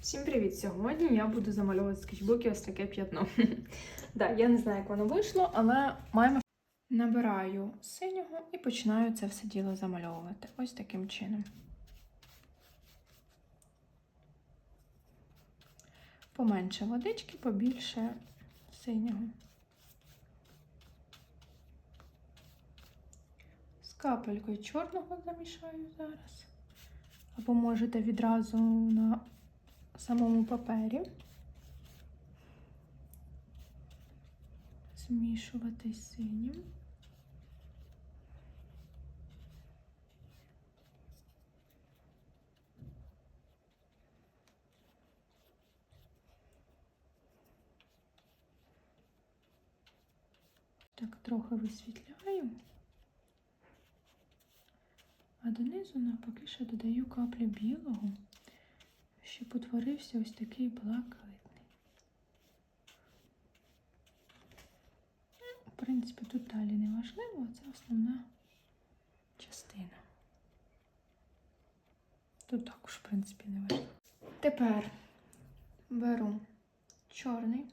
Всім привіт! Сьогодні я буду замальовувати скетчбуки ось таке п'ятно. да, я не знаю, як воно вийшло, але маємо. Набираю синього і починаю це все діло замальовувати. Ось таким чином. Поменше водички, побільше синього. З капелькою чорного замішаю зараз. Або можете відразу на самому папері. Змішувати з синім. Так, трохи висвітляю, а донизу навпаки ще додаю каплю білого щоб утворився ось такий блакитний. В принципі, тут далі не важливо, це основна частина. Тут також, в принципі, не важливо. Тепер беру чорний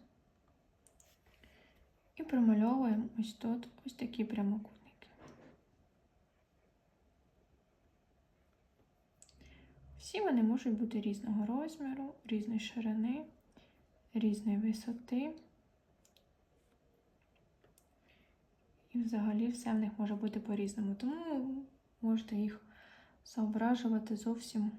і промальовуємо ось тут ось такі прямокутники. Всі вони можуть бути різного розміру, різної ширини, різної висоти. І взагалі все в них може бути по-різному. Тому можете їх зображувати зовсім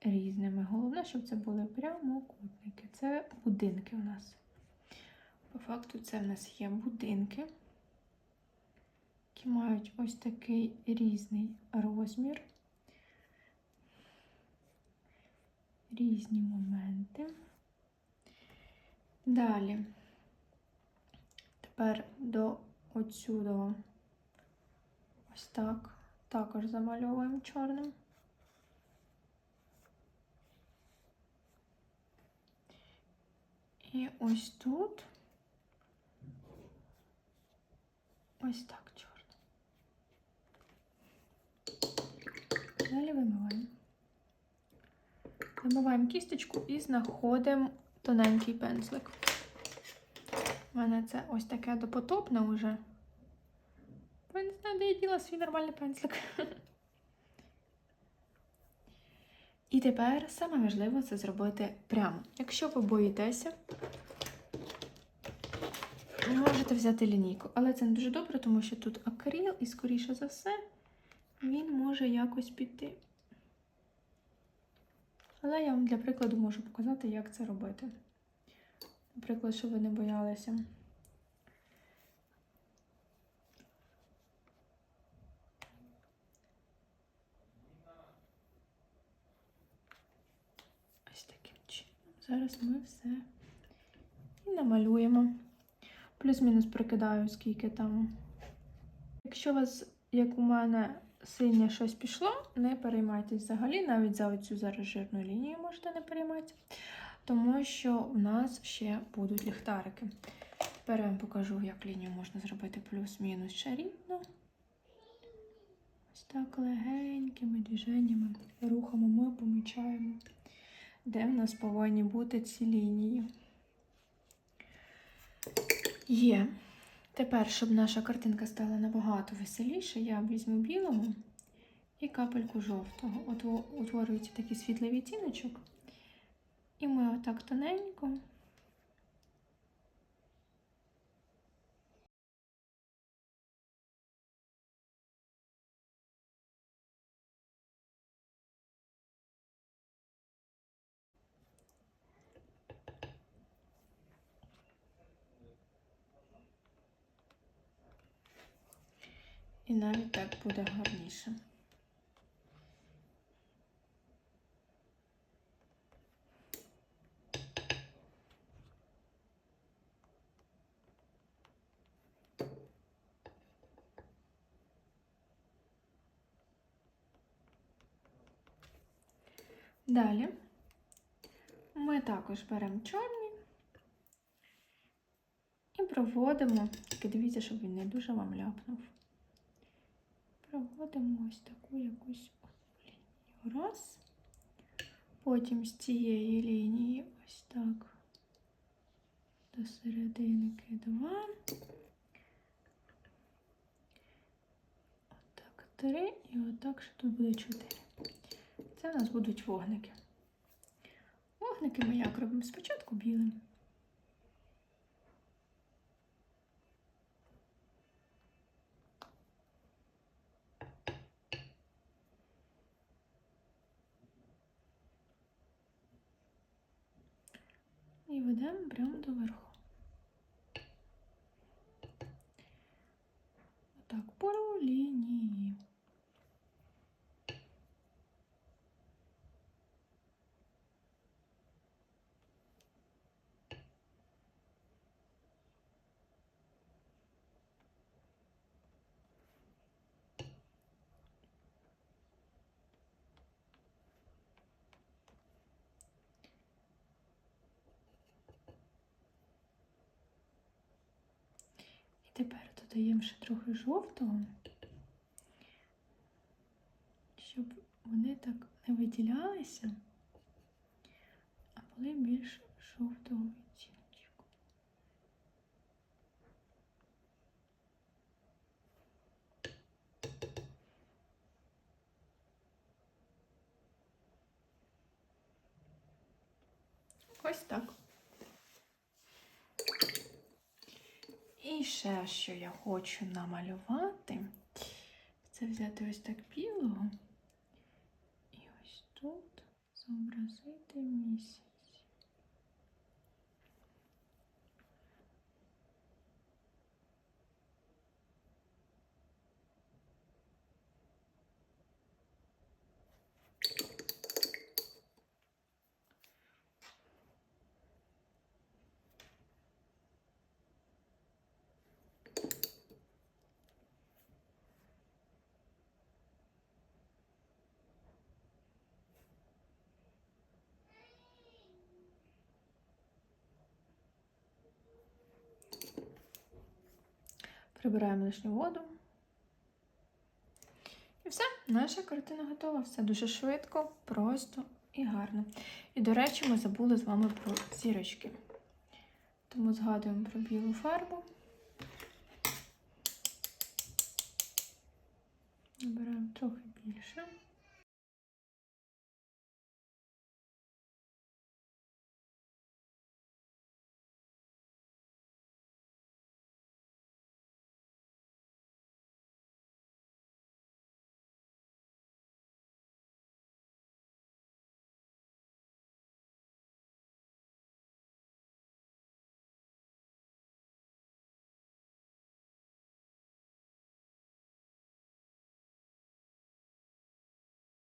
різними. Головне, щоб це були прямокутники. Це будинки у нас. По факту, це в нас є будинки які мають ось такий різний розмір, різні моменти. Далі, тепер до отсюди ось так, також замальовуємо чорним. І ось тут ось так чорно. Далі вимиваємо. Вимиваємо кісточку і знаходимо тоненький пензлик. У мене це ось таке допотопне вже. Я не знаю, де я діла свій нормальний пензлик. І тепер саме важливо це зробити прямо. Якщо ви боїтеся, можете взяти лінійку. Але це не дуже добре, тому що тут акрил і, скоріше за все, він може якось піти. Але я вам для прикладу можу показати, як це робити. Наприклад, щоб ви не боялися. Ось таким чином. Зараз ми все і намалюємо. Плюс-мінус прикидаю, скільки там. Якщо у вас, як у мене, синє щось пішло, не переймайтесь взагалі, навіть за оцю зараз жирну лінію можете не перейматися, тому що у нас ще будуть ліхтарики. Тепер я вам покажу, як лінію можна зробити плюс-мінус чарівно. Ось так легенькими движеннями, рухами ми помічаємо, де в нас повинні бути ці лінії. Є. Тепер, щоб наша картинка стала набагато веселіше, я візьму білого і капельку жовтого. Утворюється такий світлий відтіночок. І ми отак тоненько. І навіть так буде гарніше. Далі ми також беремо чорний і проводимо, тільки дивіться, щоб він не дуже вам ляпнув проводимо ось таку якусь лінію. Раз. Потім з цієї лінії ось так до серединки два. Отак три і отак ще тут буде чотири. Це у нас будуть вогники. Вогники ми як робимо? Спочатку білим. І ведемо прямо до верху. Отак, по лінії. Тепер додаємо ще трохи жовтого, щоб вони так не виділялися, а були більш жовтого відтіночку. Ось так. І що я хочу намалювати, це взяти ось так білого і ось тут зобразити місяць. Прибираємо лишню воду. І все, наша картина готова. Все дуже швидко, просто і гарно. І, до речі, ми забули з вами про зірочки. Тому згадуємо про білу фарбу. Набираємо трохи більше.